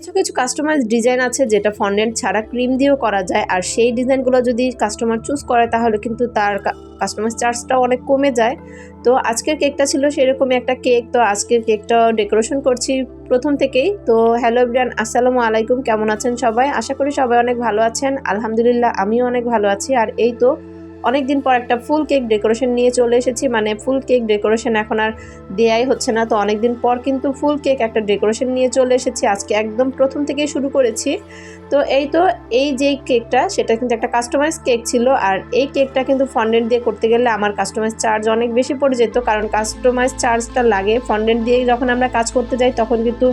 কিছু কিছু customise design আছে যেটা ফন্ডেন্ট ছাড়া ক্রিম দিয়েও করা যায়। আর সেই ডিজাইনগুলো যদি কাস্টমার চুজ করে, তাহলে কিন্তু তার কাস্টমাইজ চার্জটাও অনেক কমে যায়। তো আজকের কেকটা ছিল সেরকমই একটা কেক তো আজকের কেকটা ডেকোরেশন করছি প্রথম থেকেই। তো হ্যালো ব্রিয়ান আসসালামু আলাইকুম। কেমন আছেন সবাই? আশা করি সবাই অনেক ভালো আছেন। আলহামদুলিল্লাহ, আমিও অনেক ভালো আছি। আর এই তো অনেক দিন পর একটা ফুল কেক ডেকোরেশন নিয়ে চলে এসেছি। মানে ফুল কেক ডেকোরেশন এখন আর দেয়াই হচ্ছে না। তো অনেক দিন পর কিন্তু ফুল কেক একটা ডেকোরেশন নিয়ে চলে এসেছি। আজকে একদম প্রথম থেকেই শুরু করেছি। তো এই তো, এই যেই কেকটা, সেটা কিন্তু একটা কাস্টমাইজ কেক ছিল। আর এই কেকটা কিন্তু ফন্ডেন্ট দিয়ে করতে গেলে আমার কাস্টমাইজ চার্জ অনেক বেশি পড়ে যেত। কারণ কাস্টমাইজ চার্জটা লাগে। ফন্ডেন্ট দিয়ে যখন আমরা কাজ করতে যাই, তখন কিন্তু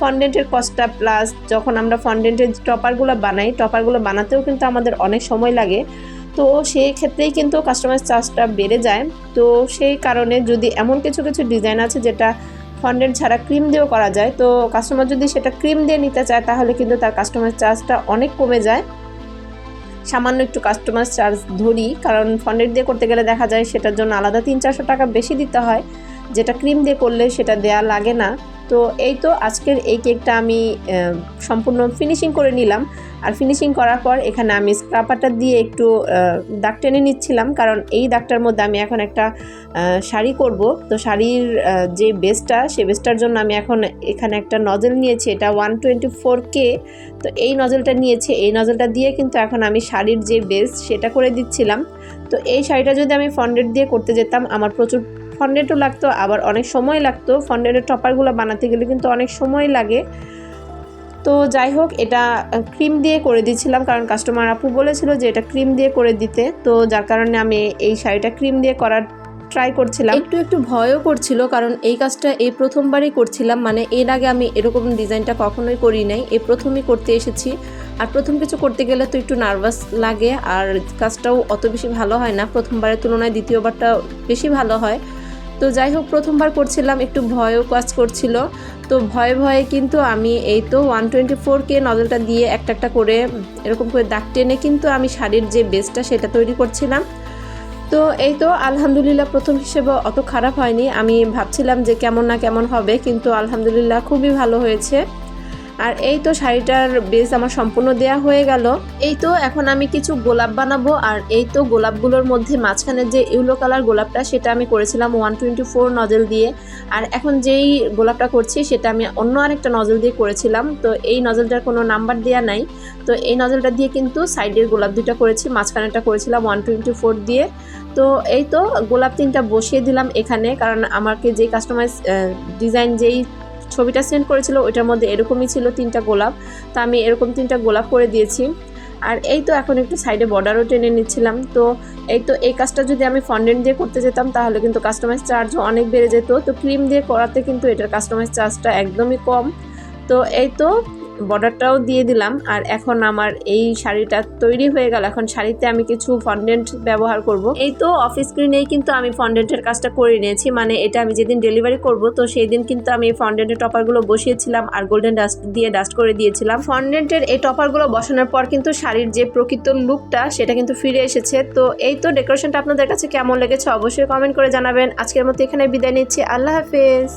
ফন্ডেন্টের কস্টটা প্লাস যখন আমরা ফন্ডেন্টের টপারগুলো বানাই টপারগুলো বানাতেও কিন্তু আমাদের অনেক সময় লাগে। তো সেই ক্ষেত্রেই কিন্তু কাস্টমাইজ চার্জটা বেড়ে যায়। তো সেই কারণে যদি এমন কিছু কিছু ডিজাইন আছে যেটা ফন্ডেন্ট ছাড়া ক্রিম দিয়েও করা যায়, তো কাস্টমার যদি সেটা ক্রিম দিয়ে নিতে চায়, তাহলে কিন্তু তার কাস্টমাইজ চার্জটা অনেক কমে যায়। সামান্য একটু কাস্টমার চার্জ ধরি, কারণ ফন্ডেন্ট দিয়ে করতে গেলে দেখা যায় সেটার জন্য আলাদা তিন চারশো টাকা বেশি দিতে হয়। যেটা ক্রিম দিয়ে করলে সেটা দেয়া লাগে না। তো এই তো আজকের এই কেকটা আমি সম্পূর্ণ ফিনিশিং করে নিলাম। আর ফিনিশিং করার পর এখানে আমি স্ক্রাপারটা দিয়ে একটু দাগ টেনে নিচ্ছিলাম। কারণ এই দাগটার মধ্যে আমি এখন একটা শাড়ি করব। তো শাড়ির যে বেসটা সে বেসটার জন্য আমি এখন এখানে একটা নজল নিয়েছি। এটা ওয়ান টোয়েন্টি ফোর কে তো এই নজলটা নিয়েছি। এই নজলটা দিয়ে কিন্তু এখন আমি শাড়ির যে বেস সেটা করে দিচ্ছিলাম। তো এই শাড়িটা যদি আমি ফন্ডেট দিয়ে করতে যেতাম, আমার প্রচুর ফন্ডেটও লাগতো, আবার অনেক সময় লাগতো। ফন্ডেটের টপারগুলো বানাতে গেলে কিন্তু অনেক সময় লাগে। তো যাই হোক, এটা ক্রিম দিয়ে করে দিয়েছিলাম কারণ কাস্টমার আপু বলেছিল যে এটা ক্রিম দিয়ে করে দিতে। তো যার কারণে আমি এই শাড়িটা ক্রিম দিয়ে করার ট্রাই করছিলাম। একটু একটু ভয়ও করছিল কারণ এই কাজটা এই প্রথমবারই করছিলাম। মানে এর আগে আমি এরকম ডিজাইনটা কখনোই করি নাই। এই প্রথমই করতে এসেছি। আর প্রথম কিছু করতে গেলে তো একটু নার্ভাস লাগে। আর কাজটাও অত বেশি ভালো হয় না। প্রথমবারের তুলনায় দ্বিতীয়বারটা বেশি ভালো হয়। তো যাই হোক, প্রথমবার করছিলাম একটু ভয়ও কাজ করছিল। তো ভয়ে ভয়ে কিন্তু আমি এই তো ওয়ান টোয়েন্টি ফোরকে নজলটা দিয়ে একটা একটা করে, এরকম করে দাগ টেনে কিন্তু আমি শাড়ির যে বেসটা সেটা তৈরি করছিলাম। তো এই তো আলহামদুলিল্লাহ প্রথম হিসেবে অত খারাপ হয়নি। আমি ভাবছিলাম যে কেমন না কেমন হবে, কিন্তু আলহামদুলিল্লাহ খুবই ভালো হয়েছে। আর এই তো শাড়িটার বেস আমার সম্পূর্ণ দেয়া হয়ে গেল। এই তো এখন আমি কিছু গোলাপ বানাবো আর এই তো গোলাপগুলোর মধ্যে মাঝখানে যে ইউলো কালার গোলাপটা, সেটা আমি করেছিলাম ওয়ান টোয়েন্টি ফোর নজল দিয়ে। আর এখন যেই গোলাপটা করছি, সেটা আমি অন্য আরেকটা নজল দিয়ে করেছিলাম। তো এই নজলটার কোনো নাম্বার দেওয়া নাই। তো এই নজলটা দিয়ে কিন্তু সাইডের গোলাপ দুটো করেছি মাঝখানেটা করেছিলাম ওয়ান টোয়েন্টি ফোর দিয়ে। তো এই তো গোলাপ তিনটা বসিয়ে দিলাম এখানে, কারণ আমাকে যেই কাস্টমাইজ ডিজাইন যেই ছবিটা সেন্ড করেছিল, ওইটার মধ্যে এরকমই ছিল তিনটা গোলাপ। তা আমি এরকম তিনটা গোলাপ করে দিয়েছি। আর এই তো এখন একটু সাইডে বর্ডারও টেনে নিচ্ছিলাম। তো এই তো এই কাজটা যদি আমি ফন্ডেন্ট দিয়ে করতে যেতাম, তাহলে কিন্তু কাস্টমাইজ চার্জও অনেক বেড়ে যেত। তো ক্রিম দিয়ে করাতে কিন্তু এটার কাস্টমাইজ চার্জটা একদমই কম। তো এই তো বর্ডারটাও দিয়ে দিলাম। আর এখন আমার এই শাড়িটা তৈরি হয়ে গেল। এখন শাড়িতে আমি কিছু ফন্ডেন্ট ব্যবহার করব। এই তো অফিস স্ক্রিনেই কিন্তু আমি ফন্ডেন্টের কাজটা করে নিয়েছি। মানে এটা আমি যেদিন ডেলিভারি করব, তো সেই দিন কিন্তু আমি এই ফন্ডেন্টের টপারগুলো বসিয়েছিলাম আর গোল্ডেন ডাস্ট দিয়ে ডাস্ট করে দিয়েছিলাম। ফন্ডেন্টের এই টপারগুলো বসানোর পর কিন্তু শাড়ির যে প্রকৃত লুকটা সেটা কিন্তু ফিরে এসেছে। তো এই তো ডেকোরেশনটা আপনাদের কাছে কেমন লেগেছে অবশ্যই কমেন্ট করে জানাবেন। আজকের মতো এখানে বিদায় নিচ্ছি। আল্লাহ হাফেজ।